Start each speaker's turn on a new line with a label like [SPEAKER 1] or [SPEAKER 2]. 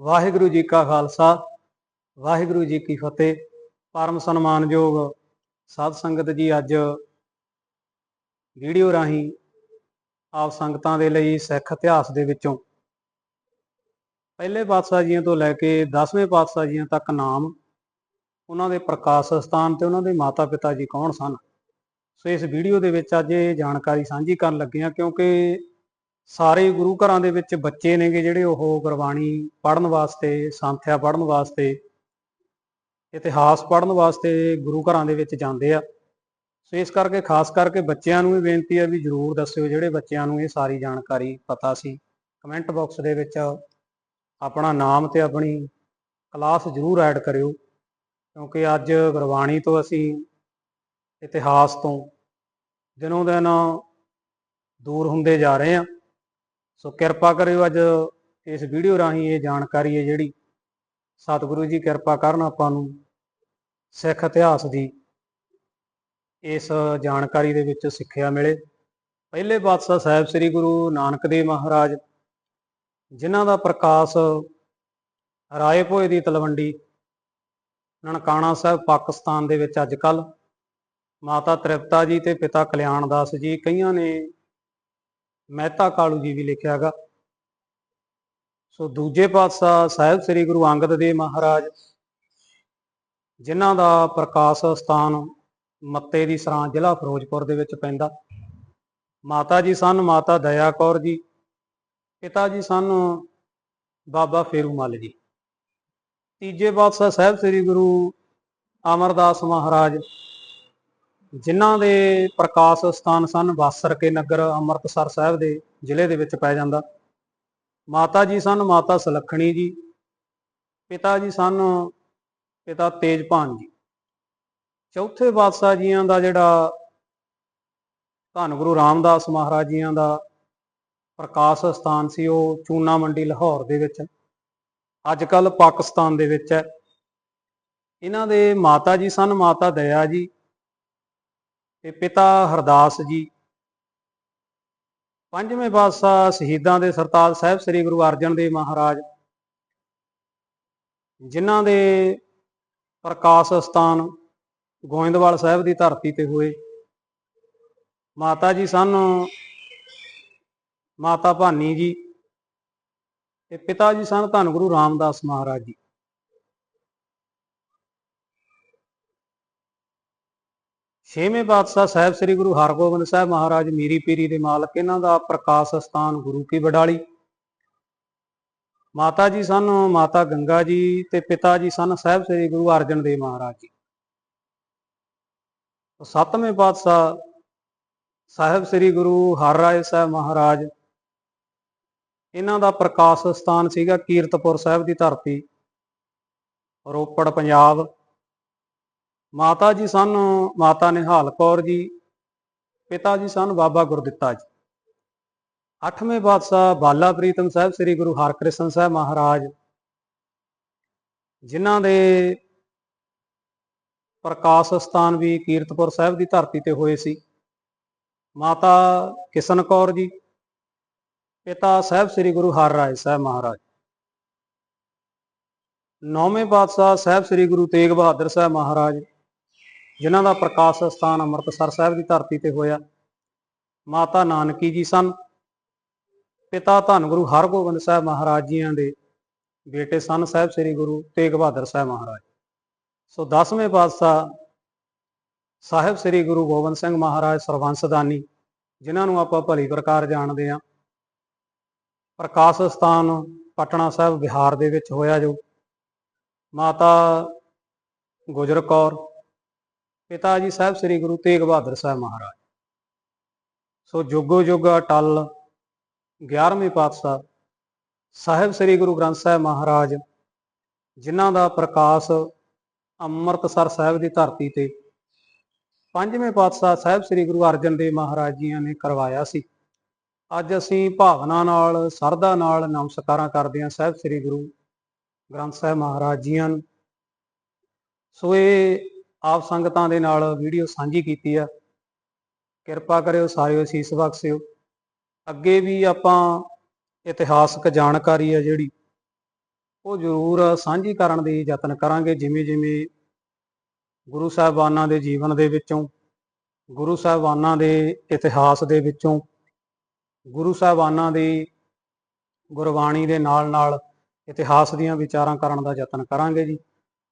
[SPEAKER 1] ਵਾਹਿਗੁਰੂ ਜੀ ਕਾ ਖਾਲਸਾ, ਵਾਹਿਗੁਰੂ ਜੀ ਕੀ ਫਤਿਹ। ਪਰਮ ਸਨਮਾਨਯੋਗ ਸਾਧ ਸੰਗਤ ਜੀ, ਅੱਜ ਵੀਡੀਓ ਰਾਹੀਂ ਆਪ ਸੰਗਤਾਂ ਦੇ ਲਈ ਸਿੱਖ ਇਤਿਹਾਸ ਦੇ ਵਿੱਚੋਂ ਪਹਿਲੇ ਪਾਤਸ਼ਾਹ ਜੀਆਂ ਤੋਂ ਲੈ ਕੇ 10ਵੇਂ ਪਾਤਸ਼ਾਹ ਜੀਆਂ ਤੱਕ ਨਾਮ, ਉਹਨਾਂ ਦੇ ਪ੍ਰਕਾਸ਼ ਸਥਾਨ ਤੇ ਉਹਨਾਂ ਦੇ ਮਾਤਾ ਪਿਤਾ ਜੀ ਕੌਣ ਸਨ? ਸੋ ਇਸ ਵੀਡੀਓ ਦੇ ਵਿੱਚ ਅੱਜ ਇਹ ਜਾਣਕਾਰੀ ਸਾਂਝੀ ਕਰਨ ਲੱਗੇ ਹਾਂ ਕਿਉਂਕਿ ਸਾਰੇ ਗੁਰੂ ਘਰਾਂ ਦੇ ਵਿੱਚ ਬੱਚੇ ਨੇਗੇ ਜਿਹੜੇ ਉਹ ਗੁਰਬਾਣੀ ਪੜ੍ਹਨ ਵਾਸਤੇ, ਸੰਥਿਆ ਪੜ੍ਹਨ ਵਾਸਤੇ, ਇਤਿਹਾਸ ਪੜ੍ਹਨ ਵਾਸਤੇ ਗੁਰੂ ਘਰਾਂ ਦੇ ਵਿੱਚ ਜਾਂਦੇ ਆ। ਸੋ ਇਸ ਕਰਕੇ, ਖਾਸ ਕਰਕੇ ਬੱਚਿਆਂ ਨੂੰ ਵੀ ਬੇਨਤੀ ਹੈ ਵੀ ਜਰੂਰ ਦੱਸਿਓ ਜਿਹੜੇ ਬੱਚਿਆਂ ਨੂੰ ਇਹ ਸਾਰੀ ਜਾਣਕਾਰੀ ਪਤਾ ਸੀ। ਕਮੈਂਟ ਬਾਕਸ ਦੇ ਵਿੱਚ ਆਪਣਾ ਨਾਮ ਤੇ ਆਪਣੀ ਕਲਾਸ ਜਰੂਰ ਐਡ ਕਰਿਓ, ਕਿਉਂਕਿ ਅੱਜ ਗੁਰਬਾਣੀ ਤੋਂ ਅਸੀਂ ਇਤਿਹਾਸ ਤੋਂ ਦਿਨੋਂ ਦਿਨ ਦੂਰ ਹੁੰਦੇ ਜਾ ਰਹੇ ਹਾਂ ਸੋ ਕਿਰਪਾ ਕਰਿਓ ਅੱਜ ਇਸ ਵੀਡੀਓ ਰਾਹੀਂ ਇਹ ਜਾਣਕਾਰੀ ਹੈ ਜਿਹੜੀ ਸਤਿਗੁਰੂ ਜੀ ਕਿਰਪਾ ਕਰਨ ਆਪਾਂ ਨੂੰ ਸਿੱਖ ਇਤਿਹਾਸ ਦੀ ਇਸ ਜਾਣਕਾਰੀ ਦੇ ਵਿੱਚ ਸਿੱਖਿਆ ਮਿਲੇ। ਪਹਿਲੇ ਬਾਦਸ਼ਾਹ ਸਾਹਿਬ ਸ੍ਰੀ ਗੁਰੂ ਨਾਨਕ ਦੇਵ ਮਹਾਰਾਜ, ਜਿਨ੍ਹਾਂ ਦਾ ਪ੍ਰਕਾਸ਼ ਰਾਏ ਭੋਏ ਦੀ ਤਲਵੰਡੀ, ਨਨਕਾਣਾ ਸਾਹਿਬ, ਪਾਕਿਸਤਾਨ ਦੇ ਵਿੱਚ ਅੱਜ ਕੱਲ ਮਾਤਾ ਤ੍ਰਿਪਤਾ ਜੀ ਤੇ ਪਿਤਾ ਕਲਿਆਣ ਦਾਸ ਜੀ, ਕਈਆਂ ਨੇ ਮਹਿਤਾ ਕਾਲੂ ਜੀ ਵੀ ਲਿਖਿਆ ਲਿਖਿਆਗਾ ਸੋ ਦੂਜੇ ਪਾਤਸ਼ਾਹ ਸਾਹਿਬ ਸ੍ਰੀ ਗੁਰੂ ਅੰਗਦ ਦੇਵ ਮਹਾਰਾਜ, ਜਿਨ੍ਹਾਂ ਦਾ ਪ੍ਰਕਾਸ਼ ਸਥਾਨ ਮੱਤੇ ਦੀ ਸਰਾਂ ਜ਼ਿਲ੍ਹਾ ਫਿਰੋਜ਼ਪੁਰ ਦੇ ਵਿੱਚ ਪੈਂਦਾ, ਮਾਤਾ ਜੀ ਸਨ ਮਾਤਾ ਦਇਆ ਕੌਰ ਜੀ, ਪਿਤਾ ਜੀ ਸਨ ਬਾਬਾ ਫੇਰੂਮਲ ਜੀ। ਤੀਜੇ ਪਾਤਸ਼ਾਹ ਸਾਹਿਬ ਸ੍ਰੀ ਗੁਰੂ ਅਮਰਦਾਸ ਮਹਾਰਾਜ ਜਿਨ੍ਹਾਂ ਦੇ ਪ੍ਰਕਾਸ਼ ਸਥਾਨ ਸਨ ਵਾਸਰ ਕੇ ਨਗਰ, ਅੰਮ੍ਰਿਤਸਰ ਸਾਹਿਬ ਦੇ ਜ਼ਿਲ੍ਹੇ ਦੇ ਵਿੱਚ ਪੈ ਜਾਂਦਾ। ਮਾਤਾ ਜੀ ਸਨ ਮਾਤਾ ਸੁਲੱਖਣੀ ਜੀ, ਪਿਤਾ ਜੀ ਸਨ ਪਿਤਾ ਤੇਜਪਾਨ ਜੀ। ਚੌਥੇ ਬਾਦਸ਼ਾਹ ਜੀਆਂ ਦਾ ਜਿਹੜਾ ਧੰਨ ਗੁਰੂ ਰਾਮਦਾਸ ਮਹਾਰਾਜ ਜੀਆਂ ਦਾ ਪ੍ਰਕਾਸ਼ ਸਥਾਨ ਸੀ, ਉਹ ਚੂਨਾ ਮੰਡੀ ਲਾਹੌਰ ਦੇ ਵਿੱਚ ਅੱਜ ਕੱਲ ਪਾਕਿਸਤਾਨ ਦੇ ਵਿੱਚ ਹੈ। ਇਹਨਾਂ ਦੇ ਮਾਤਾ ਜੀ ਸਨ ਮਾਤਾ ਦਇਆ ਜੀ ਤੇ ਪਿਤਾ ਹਰਦਾਸ ਜੀ। ਪੰਜਵੇਂ ਪਾਤਸ਼ਾਹ ਸ਼ਹੀਦਾਂ ਦੇ ਸਰਤਾਜ ਸਾਹਿਬ ਸ੍ਰੀ ਗੁਰੂ ਅਰਜਨ ਦੇਵ ਮਹਾਰਾਜ, ਜਿਨ੍ਹਾਂ ਦੇ ਪ੍ਰਕਾਸ਼ ਸਥਾਨ ਗੋਇੰਦਵਾਲ ਸਾਹਿਬ ਦੀ ਧਰਤੀ ਤੇ ਹੋਏ। ਮਾਤਾ ਜੀ ਸਨ, ਮਾਤਾ ਭਾਨੀ ਜੀ ਤੇ ਪਿਤਾ ਜੀ ਸਨ ਧੰਨ ਗੁਰੂ ਰਾਮਦਾਸ ਮਹਾਰਾਜ ਜੀ। ਛੇਵੇਂ ਪਾਤਸ਼ਾਹ ਸਾਹਿਬ ਸ੍ਰੀ ਗੁਰੂ ਹਰਗੋਬਿੰਦ ਸਾਹਿਬ ਮਹਾਰਾਜ ਮੀਰੀ ਪੀਰੀ ਦੇ ਮਾਲਕ, ਇਹਨਾਂ ਦਾ ਪ੍ਰਕਾਸ਼ ਸਥਾਨ ਗੁਰੂ ਕੀ ਵਡਾਲੀ। ਮਾਤਾ ਜੀ ਸਨ, ਮਾਤਾ ਗੰਗਾ ਜੀ ਤੇ ਪਿਤਾ ਜੀ ਸਨ ਸਾਹਿਬ ਸ੍ਰੀ ਗੁਰੂ ਅਰਜਨ ਦੇਵ ਮਹਾਰਾਜ ਜੀ। ਸੱਤਵੇਂ ਪਾਤਸ਼ਾਹ ਸਾਹਿਬ ਸ੍ਰੀ ਗੁਰੂ ਹਰ ਰਾਏ ਸਾਹਿਬ ਮਹਾਰਾਜ, ਇਹਨਾਂ ਦਾ ਪ੍ਰਕਾਸ਼ ਸਥਾਨ ਸੀਗਾ ਕੀਰਤਪੁਰ ਸਾਹਿਬ ਦੀ ਧਰਤੀ, ਰੋਪੜ, ਪੰਜਾਬ। ਮਾਤਾ ਜੀ ਸਨ, ਮਾਤਾ ਨਿਹਾਲ ਕੌਰ ਜੀ, ਪਿਤਾ ਜੀ ਸਨ ਬਾਬਾ ਗੁਰਦਿੱਤਾ ਜੀ। ਅੱਠਵੇਂ ਪਾਤਸ਼ਾਹ ਬਾਲਾ ਪ੍ਰੀਤਮ ਸਾਹਿਬ, ਸ੍ਰੀ ਗੁਰੂ ਹਰਕ੍ਰਿਸ਼ਨ ਸਾਹਿਬ ਮਹਾਰਾਜ, ਜਿਨ੍ਹਾਂ ਦੇ ਪ੍ਰਕਾਸ਼ ਸਥਾਨ ਵੀ ਕੀਰਤਪੁਰ ਸਾਹਿਬ ਦੀ ਧਰਤੀ ਤੇ ਹੋਏ ਸੀ। ਮਾਤਾ ਕਿਸ਼ਨ ਕੌਰ ਜੀ, ਪਿਤਾ ਸਾਹਿਬ ਸ੍ਰੀ ਗੁਰੂ ਹਰ ਰਾਏ ਸਾਹਿਬ ਮਹਾਰਾਜ। ਨੌਵੇਂ ਪਾਤਸ਼ਾਹ ਸਾਹਿਬ ਸ੍ਰੀ ਗੁਰੂ ਤੇਗ ਬਹਾਦਰ ਸਾਹਿਬ ਮਹਾਰਾਜ ਜਿਨ੍ਹਾਂ ਦਾ ਪ੍ਰਕਾਸ਼ ਸਥਾਨ ਅੰਮ੍ਰਿਤਸਰ ਸਾਹਿਬ ਦੀ ਧਰਤੀ ਤੇ ਹੋਇਆ। ਮਾਤਾ ਨਾਨਕੀ ਜੀ ਸਨ। ਪਿਤਾ ਧੰਨ ਗੁਰੂ ਹਰਗੋਬਿੰਦ ਸਾਹਿਬ ਮਹਾਰਾਜ ਜੀਆਂ ਦੇ ਬੇਟੇ ਸਨ ਸਾਹਿਬ ਸ੍ਰੀ ਗੁਰੂ ਤੇਗ ਬਹਾਦਰ ਸਾਹਿਬ ਮਹਾਰਾਜ। ਸੋ 10ਵੇਂ ਪਾਤਸ਼ਾਹ ਸਾਹਿਬ ਸ੍ਰੀ ਗੁਰੂ ਗੋਬਿੰਦ ਸਿੰਘ ਮਹਾਰਾਜ ਸਰਵੰਸਦਾਨੀ ਜਿਨ੍ਹਾਂ ਨੂੰ ਆਪਾਂ ਭਲੀ ਪ੍ਰਕਾਰ ਜਾਣਦੇ ਹਾਂ। ਪ੍ਰਕਾਸ਼ ਸਥਾਨ ਪਟਨਾ ਸਾਹਿਬ ਬਿਹਾਰ ਦੇ ਵਿੱਚ ਹੋਇਆ ਜੋ। ਮਾਤਾ ਗੁਜਰ ਕੌਰ ਪਿਤਾ ਜੀ ਸਾਹਿਬ ਸ੍ਰੀ ਗੁਰੂ ਤੇਗ ਬਹਾਦਰ ਸਾਹਿਬ ਮਹਾਰਾਜ। ਸੋ ਜੁਗੋ ਜੁਗ ਅਟਲ 11ਵੇਂ ਪਾਤਸ਼ਾਹ ਸਾਹਿਬ ਸ੍ਰੀ ਗੁਰੂ ਗ੍ਰੰਥ ਸਾਹਿਬ ਮਹਾਰਾਜ, ਜਿਨ੍ਹਾਂ ਦਾ ਪ੍ਰਕਾਸ਼ ਅੰਮ੍ਰਿਤਸਰ ਸਾਹਿਬ ਦੀ ਧਰਤੀ ਤੇ ਪੰਜਵੇਂ ਪਾਤਸ਼ਾਹ ਸਾਹਿਬ ਸ੍ਰੀ ਗੁਰੂ ਅਰਜਨ ਦੇਵ ਮਹਾਰਾਜ ਜੀਆਂ ਨੇ ਕਰਵਾਇਆ ਸੀ। ਅੱਜ ਅਸੀਂ ਭਾਵਨਾ ਨਾਲ ਸਰਦਾ ਨਾਲ ਨਮਸਕਾਰਾਂ ਕਰਦੇ ਹਾਂ ਸਾਹਿਬ ਸ੍ਰੀ ਗੁਰੂ ਗ੍ਰੰਥ ਸਾਹਿਬ ਮਹਾਰਾਜ ਜੀਆਂ ਨੂੰ। ਸੋ ਇਹ ਆਪ ਸੰਗਤਾਂ ਦੇ ਨਾਲ ਵੀਡੀਓ ਸਾਂਝੀ ਕੀਤੀ ਆ। ਕਿਰਪਾ ਕਰਿਓ ਸਾਰਿਓ, ਅਸੀਸ ਬਖਸ਼ਿਓ। ਅੱਗੇ ਵੀ ਆਪਾਂ ਇਤਿਹਾਸਕ ਜਾਣਕਾਰੀ ਆ ਜਿਹੜੀ, ਉਹ ਜ਼ਰੂਰ ਸਾਂਝੀ ਕਰਨ ਦੀ ਯਤਨ ਕਰਾਂਗੇ। ਜਿਵੇਂ ਜਿਵੇਂ ਗੁਰੂ ਸਾਹਿਬਾਨਾਂ ਦੇ ਜੀਵਨ ਦੇ ਵਿੱਚੋਂ, ਗੁਰੂ ਸਾਹਿਬਾਨਾਂ ਦੇ ਇਤਿਹਾਸ ਦੇ ਵਿੱਚੋਂ, ਗੁਰੂ ਸਾਹਿਬਾਨਾਂ ਦੀ ਗੁਰਬਾਣੀ ਦੇ ਨਾਲ ਨਾਲ ਇਤਿਹਾਸ ਦੀਆਂ ਵਿਚਾਰਾਂ ਕਰਨ ਦਾ ਯਤਨ ਕਰਾਂਗੇ ਜੀ।